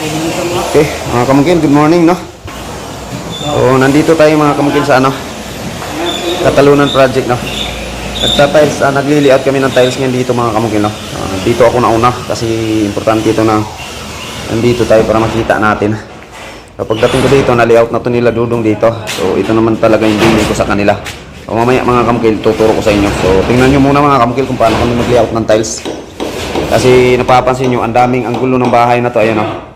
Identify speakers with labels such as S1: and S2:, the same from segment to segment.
S1: Okay, mga kamungkin, good morning, no? So, nandito tayo mga kamungkin sa ano? Katalunan Project, no? Nagta-tiles, ah, nagli-layout kami ng tiles ngayon dito mga kamungkin, no? Ah, dito ako nauna kasi importante ito na nandito tayo para makita natin. Kapag dating ko dito, na-layout na to nila dudong dito. So, ito naman talaga yung bili ko sa kanila. So, mamaya mga kamukil, tuturo ko sa inyo. So, tingnan nyo muna mga kamukil kung paano kami mag-layout ng tiles. Kasi napapansin nyo, ang daming anggulo ng bahay na to. Ayan, no?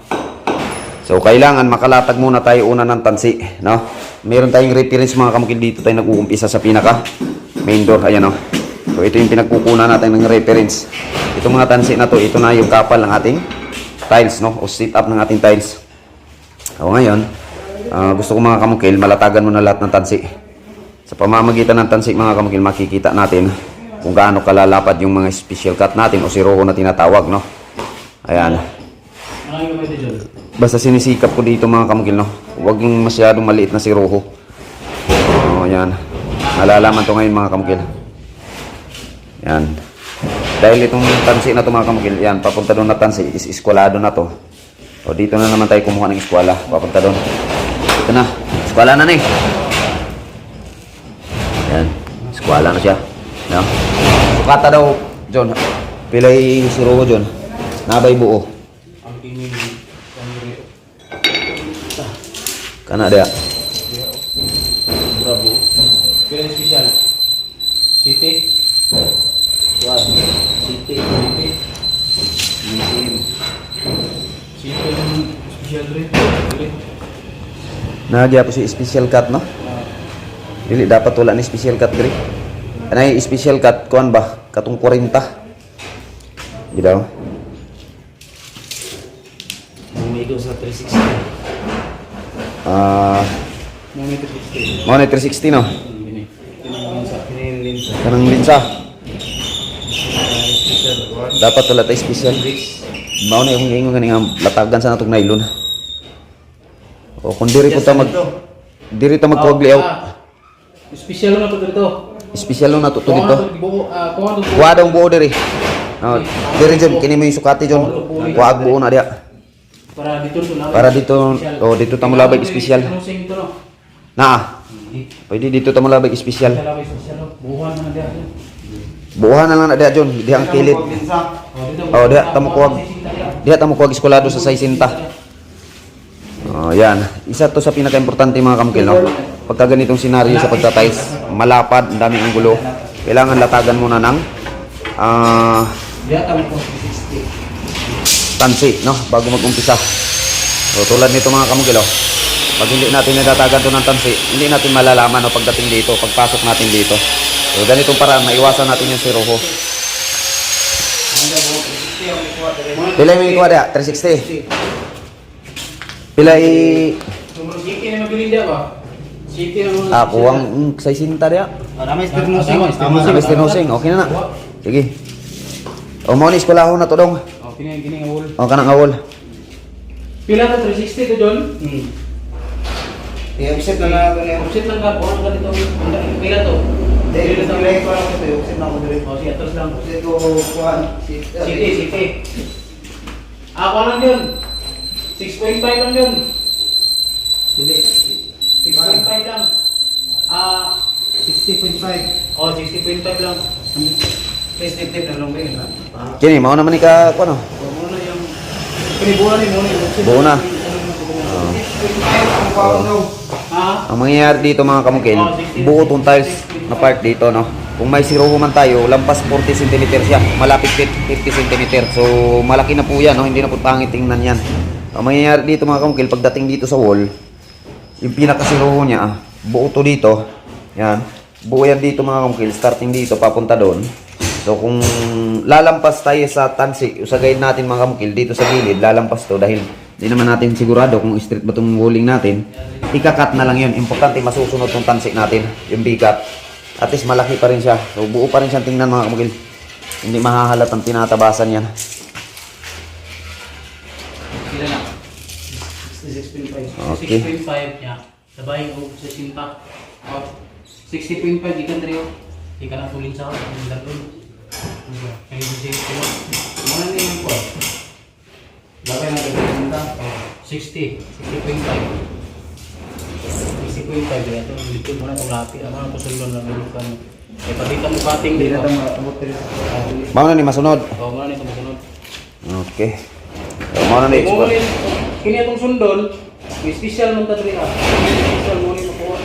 S1: So, kailangan makalatag muna tayo una ng tansi, no? Meron tayong reference mga kamukil dito tayo nag-uumpisa sa pinaka main door, ayan, no? So, ito yung pinagkukunan natin ng reference. Itong mga tansi na to, ito na yung kapal ng ating tiles, no? O sit up ng ating tiles. So, ngayon, ah, gusto ko mga kamukil, malatagan mo na lahat ng tansi. Sa pamamagitan ng tansi mga kamukil, makikita natin kung gaano kalalapad yung mga special cut natin o si Roho na tinatawag, no? Ayan.
S2: Maraming kamay ito dyan.
S1: Basta sinisikap ko dito mga kamukil, no? Huwag yung masyadong maliit na si Roho. O, yan. Malalaman to ngayon mga kamukil. Yan. Dahil itong tansi na to mga kamukil, yan, papunta doon na tansi, is eskwalado na to. O dito na naman tayo kumuha ng eskwala, papunta doon. Ito na, eskwala na na eh. Yan, eskwala na siya. No? Sukata daw, John. Pilay si Roho, John. Nabay buo. Kana dia.
S2: Bravo. Yung special. City. One. City. City. Special. Rin.
S1: Nagya po si special cut no? Dili dapat wala ni special cut diri. Anay special cut kuan ba? Katong 40. Gidaw.
S2: May ito sa 360.
S1: Ah,
S2: May ito 360.
S1: mo na 360 no. Kanang linsa. Dapat wala tay special. Mao na yung ingon ang latagan sa natong nylon. O kung diri po ta mag diri ta mag layout.
S2: Ah, Special na to dito.
S1: Special nato to dito.
S2: to buo, ah,
S1: Kuha daw ang buo diri. Oh, diri jud kini yung sukati jon. Kuha buo na dia.
S2: Para dito to labay.
S1: Para dito- oh, dito ta mo labay special.
S2: Ano sing ito no?
S1: Na. Pwede dito ta mo labay special.
S2: Sa no. Buhuan na dia.
S1: Buuhan na lang na diya John, diha ang kilid.
S2: Oh.
S1: Oh, diha tamo kuwag. Diha tamo kuwag eskwelado sa 60. Oh, yan. Isa to sa pinaka-importante mga kamkil, no? Pagka ganitong senaryo sa pagtatiles, malapad, ang daming anggulo, kailangan latagan muna ng ah
S2: Diha tamo 360.
S1: Tansi, no? Bago mag-umpisa. So, tulad nito mga kamukil, oh. Pag hindi natin nadatagan to ng tansi, hindi natin malalaman no, pagdating dito, pagpasok natin dito. So, ganitong paraan, maiwasan natin yung si Rojo. Pilay mo yung kuha diya, 360. Pilay,
S2: dia
S1: ah, kuwang mm, 60 diya.
S2: Para may stir nosing.
S1: Sa Mr. Nosing, okay na na. Sige. O, ni eskwelahon na to dong.
S2: Oh, kini kini nga wall.
S1: O, kanang awol.
S2: Pila to 360 to John?
S3: Hmm. I-upset na na ito niya.
S2: Offset lang ka, buwan ka dito. Pila to?
S3: Dahil ito nilay ko lang ito. I-upset na ako dito.
S2: Oh, si atras lang.
S3: Upset ko kuhan.
S2: City, city. Ako lang yun. 6.5 lang yun. Dili. 6.5 lang. Ah,
S3: 60.5.
S2: oh, 60.5 lang.
S3: Please tip tip na lang ba yun?
S1: Kini, mao naman ni ka,
S2: yung...
S1: Buo na.
S3: 60.5 ang
S1: mangyayari dito mga kamukil, buo tong tiles na part dito, no? Kung may siruho man tayo, lampas 40 cm siya, malapit 50 cm. So, malaki na po yan, no? Hindi na po pangit tingnan yan. Ang mangyayari dito mga kamukil, pagdating dito sa wall, yung pinakasiruho niya, ah, buo to dito. Yan. Buo yan dito mga kamukil, starting dito, papunta doon. So, kung lalampas tayo sa tansi, sa guide natin mga kamukil, dito sa gilid, lalampas to dahil di naman natin sigurado kung straight ba itong walling natin. Ikakat na lang yun. Importante masusunod tong tansi natin, yung bigat. At least malaki pa rin siya. So, buo pa rin siyang tingnan mga kamukil. Hindi mahahalat ang tinatabasan yan.
S2: Sila na.
S3: 66.5.
S1: Okay.
S2: 60.5 niya. Sabay o sa simpak. Oh, 60.5 ikan trio. Ikan ang tulin sa ako. Ang siya ito. Mga na yung po. Bakit na? Oh. 60. 60.5. 60.5 kaya ito. Dito mo na itong lapi. Ang mga kusulon lang lulukan. Eh, pati ka mo
S3: Hindi
S2: dito.
S3: na ito maabot rin.
S1: Mao na ni masunod.
S2: Oo, mga nito masunod.
S1: Okay. So, mao na ni
S2: rin, kini atong sundol, may special man ta diri ha. Special mo rin makuha.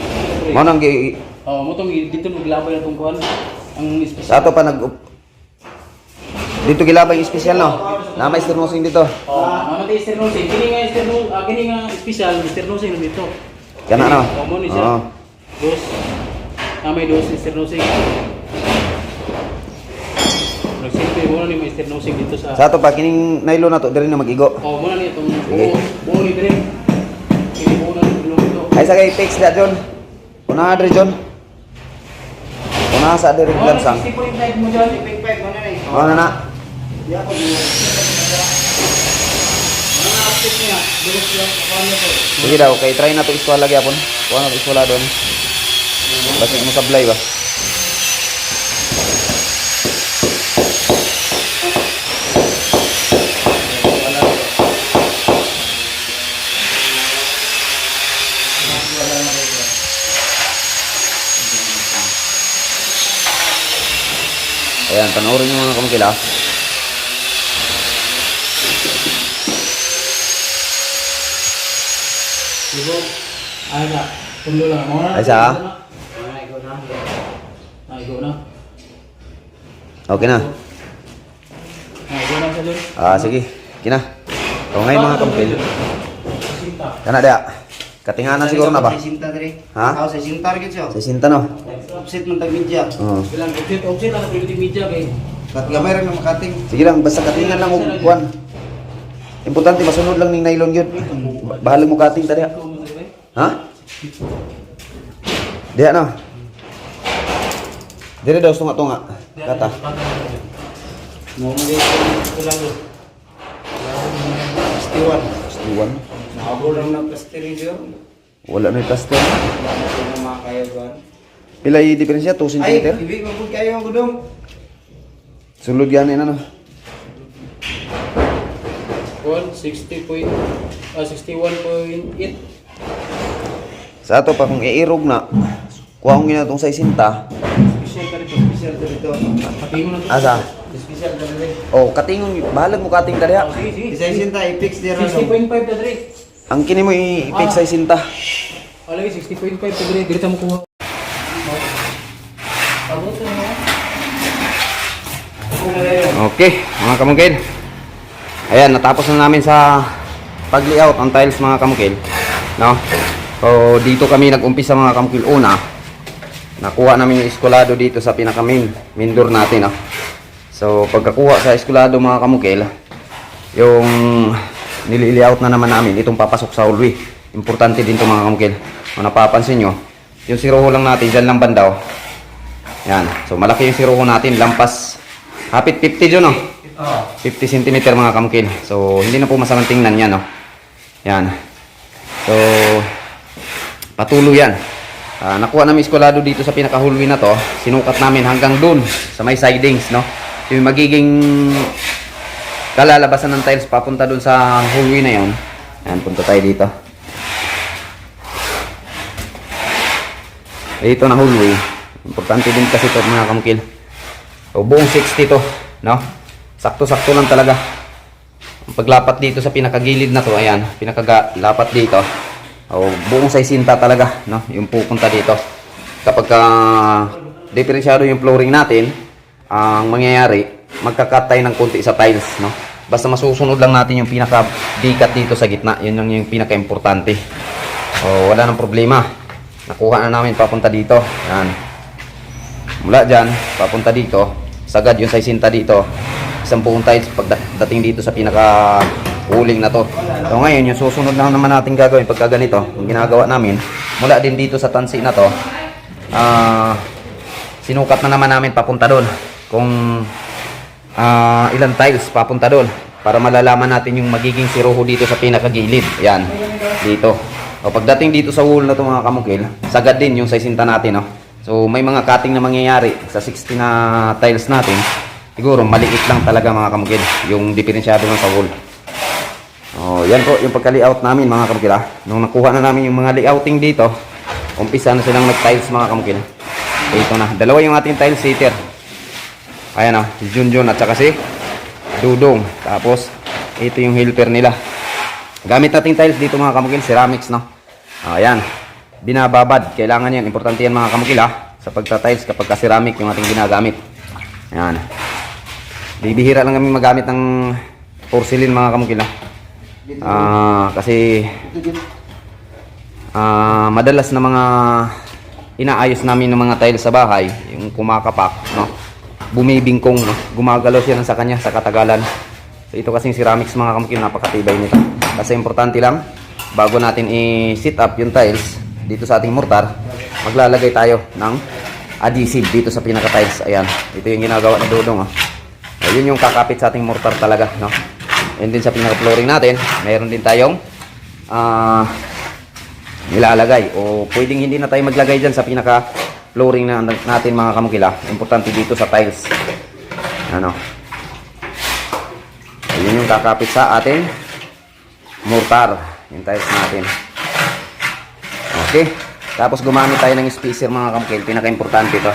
S1: Mao nang gi
S2: Oh, mo tong dito maglabay na tong kuan. Ang
S1: sa
S2: special.
S1: ato pa nag dito gilabay yung special no. Na may sternusing dito.
S2: Oh, ano ti Mr. Nosing? Kini nga Mr. Nosing, ah, kini nga special Mr. Nosing nandito.
S1: Kana no.
S2: Oh, mo ni siya.
S1: Oo.
S2: Dos. Ah, may dos Mr. Nosing. Nagsimple mo na ni Mr. Nosing dito sa
S1: Sa ato pa kining nylon na to diri na magigo.
S2: Oh, mo na ni itong buo. Buo ni Dre. Kini buo na ni Dre ito.
S1: Ay sa kay fix da John. Una diri John. Una sa diri
S2: Oh,
S1: lansang.
S2: 60.5 mo.
S3: Big five mo na eh.
S1: Mao na na.
S3: Di ako.
S1: Sige daw, kay try na to iskwala gyapon. Kuha na to iskwala doon. Basta mo sablay ba? Ayan, panoorin nyo mga kamukila.
S2: Ibo. Ay na. Tulo lang. Na.
S1: Ay, sa?
S2: Ay, go na. Ay, go na.
S1: Okay na.
S2: Ay, go na sa dun.
S1: Ah, sige. Kina. O ngayon mga kampil. Kana dia. Katinganan siguro na ba?
S3: Sa sinta diri.
S1: Ha?
S3: Ako sa sinta rin siya.
S1: Sa sinta no.
S3: Offset ng tag-media.
S1: Oo.
S2: Bilang object, object lang sa media kay.
S3: Kat gamay rin ng makating.
S1: Sige lang, basta katingan lang og kuan. Importante masunod lang ning nylon yun. Bahala mo kating tadi.
S2: Ikaw mo sa bay.
S1: Ha? Diya no. Dire daw tunga tunga. Kata.
S3: Mo mo din ko lang. Stiwan.
S1: Iwan.
S3: Nakabol lang ng plastirin siya.
S1: Wala na yung plaster.
S3: Wala na siya na makakaya ba.
S1: Pila yung diferensya? 2
S3: Ay,
S1: cm?
S3: ibig mo po kayo ang gudong.
S1: Sulod yan yun ano.
S2: 160 point, ah, 61.8.
S1: Sa ato pa kung iirog na, kuha kong ginatong sa isinta.
S2: Special ka rito.
S3: Special to dito.
S2: Pati mo na to.
S1: Asa?
S3: Special to dito.
S1: Oh, katingon, bahalag mo kating tadi
S2: Oh, sige, sige.
S3: Isa sinta i-fix dira.
S2: 60.5 na dre.
S1: Ang kini mo i-fix sa isinta.
S2: Oh, lagi 60.5 na dre. Dito mo kuha.
S1: Okay, mga kamungkil. Ayan, natapos na namin sa pag-layout ang tiles mga kamungkil. No? So, dito kami nag-umpisa mga kamungkil. Una, nakuha namin yung eskulado dito sa pinaka-main main natin. No? So, pagkakuha sa eskulado mga kamungkil, yung nili-layout na naman namin, itong papasok sa hallway. Importante din to mga kamungkil. Kung napapansin nyo, yung siroho lang natin, dyan lang bandaw. Yan. So, malaki yung siroho natin, lampas Hapit 50 dyan, no? 50 cm mga kamkil. So, hindi na po masamang tingnan yan, no? Yan. So, patuloy yan. Ah, nakuha namin eskwalado dito sa pinaka-hallway na to. Sinukat namin hanggang dun sa may sidings, no? Yung magiging kalalabasan ng tiles papunta dun sa hallway na yon. Yan, punta tayo dito. Dito na hallway. Importante din kasi ito mga kamkil. So, buong 60 to, no? Sakto-sakto lang talaga. Ang paglapat dito sa pinakagilid na to, ayan, pinakalapat dito. O, buong 60 talaga, no? Yung pupunta dito. Kapag ka diferensyado yung flooring natin, ang mangyayari, magka-cut tayo ng konti sa tiles, no? Basta masusunod lang natin yung pinaka-dikat dito sa gitna. Yun yung, yung pinaka-importante. O, wala nang problema. Nakuha na namin papunta dito. Yan. Mula dyan, papunta dito, sagad yung size sinta dito. Isang buong tiles pagdating dito sa pinaka uling na to. So ngayon, yung susunod na naman natin gagawin pagka ganito, yung ginagawa namin, mula din dito sa tansi na to, ah sinukat na naman namin papunta doon. Kung ah ilang tiles papunta doon para malalaman natin yung magiging siruho dito sa pinakagilid. Yan, dito. O pagdating dito sa wall na to mga kamukil, sagad din yung size sinta natin, no? So may mga cutting na mangyayari sa 60 na tiles natin. Siguro maliit lang talaga mga kamukid yung diferensyado ng sa wall. Oh, yan po yung pagka-layout namin mga kamukil ah. Nung nakuha na namin yung mga layouting dito, umpisa na silang mag-tiles mga kamukil. Ito na. Dalawa yung ating tile sitter. Ayan ah, si Junjun at saka si Dudong. Tapos, ito yung helper nila. Gamit nating tiles dito mga kamukil, ceramics no. Ayan. Binababad. Kailangan yan. Importante yan mga kamukil ah. Sa pagta-tiles kapag ka-ceramic yung ating ginagamit. Ayan. Bibihira lang kami magamit ng porcelain mga kamukil ah. Kasi ah, madalas na mga inaayos namin ng mga tiles sa bahay, yung kumakapak, no? Bumibingkong, no? Gumagalaw siya sa kanya sa katagalan. So, ito kasing ceramics mga kamukil, napakatibay nito. Kasi importante lang, bago natin i-sit up yung tiles dito sa ating mortar, maglalagay tayo ng adhesive dito sa pinaka-tiles. Ayan, ito yung ginagawa ni Dudong, oh. Ayun yung kakapit sa ating mortar talaga, no? Yun din sa pinaka-flooring natin, mayroon din tayong ah nilalagay o pwedeng hindi na tayo maglagay dyan sa pinaka-flooring na natin mga kamukila. Importante dito sa tiles. Ano? Ayun yung kakapit sa ating mortar. Yung tiles natin. Okay. Tapos gumamit tayo ng spacer mga kamukil. Pinaka-importante to.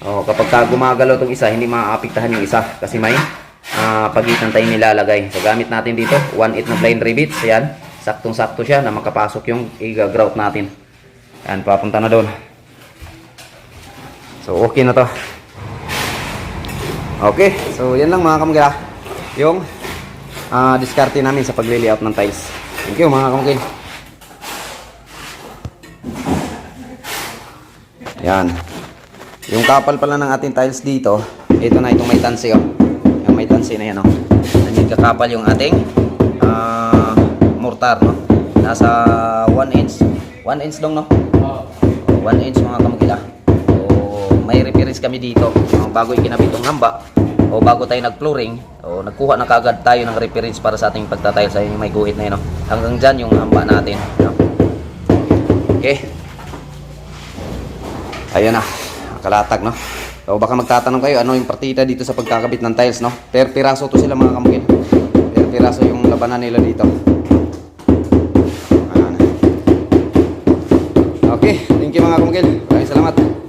S1: Oh, kapag ka gumagalaw tong isa, hindi maaapektahan yung isa kasi may ah, pagitan tayong nilalagay. So gamit natin dito, 1/8 na plain rivets, yan. Saktong-sakto siya na makapasok yung i-grout natin. Yan, papunta na doon. So okay na to. Okay, so yan lang mga kamukil. ah. Yung ah diskarte namin sa pagli-layout ng tiles. Thank you mga kamukil. Yan. Yung kapal pala ng ating tiles dito, ito na itong may tansi oh. Yung may tansi na yan. Nandiyan kakapal yung ating ah, mortar no. Nasa 1 inch. 1 inch long no.
S2: Oo.
S1: 1 inch mga kamukila. So, may reference kami dito. Uh, bago ikinabit yung hamba o bago tayo nag-flooring, o nagkuha na kagad tayo ng reference para sa ating pagtatiles sa yung may guhit na yun. No? Hanggang dyan yung hamba natin. No? Okay. Ayun na. Kalatag, no? So, baka magtatanong kayo, ano yung partida dito sa pagkakabit ng tiles, no? Per piraso to sila mga kamukil. Per piraso yung labanan nila dito. Okay, thank you mga kamukil. Maraming salamat.